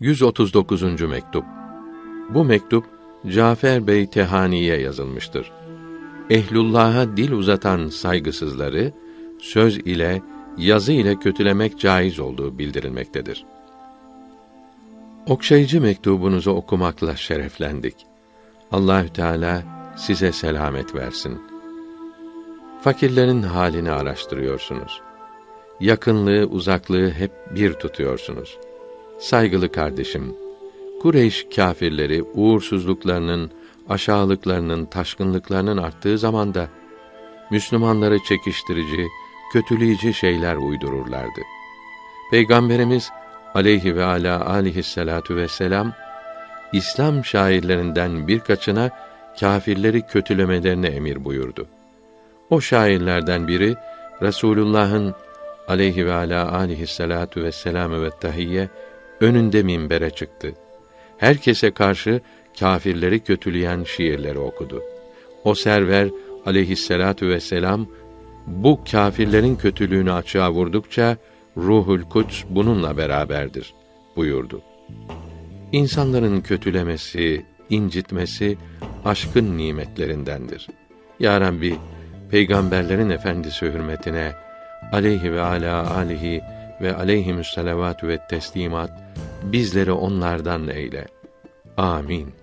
139. mektup. Bu mektup Cafer Bey Tehani'ye yazılmıştır. Ehlullah'a dil uzatan saygısızları söz ile, yazı ile kötülemek caiz olduğu bildirilmektedir. Okşayıcı mektubunuzu okumakla şereflendik. Allahü Teala size selamet versin. Fakirlerin halini araştırıyorsunuz. Yakınlığı, uzaklığı hep bir tutuyorsunuz. Saygılı kardeşim, Kureyş kâfirleri uğursuzluklarının, aşağılıklarının, taşkınlıklarının arttığı zamanda Müslümanları çekiştirici, kötüleyici şeyler uydururlardı. Peygamberimiz aleyhi ve ala aleyhissalatu vesselam İslam şairlerinden birkaçına kâfirleri kötülemelerini emir buyurdu. O şairlerden biri Resulullah'ın aleyhi ve ala aleyhissalatu vesselam ve tahiyye önünde minbere çıktı. Herkese karşı kâfirleri kötüleyen şiirleri okudu. O server aleyhissalatu vesselam bu kâfirlerin kötülüğünü açığa vurdukça Ruhul Kuds bununla beraberdir buyurdu. İnsanların kötülemesi, incitmesi aşkın nimetlerindendir. Ya Rabbi, peygamberlerin efendisi hürmetine aleyhi ve ala alihi ve aleyhimüsselavatü ve teslimat bizleri onlardan eyle. Amin.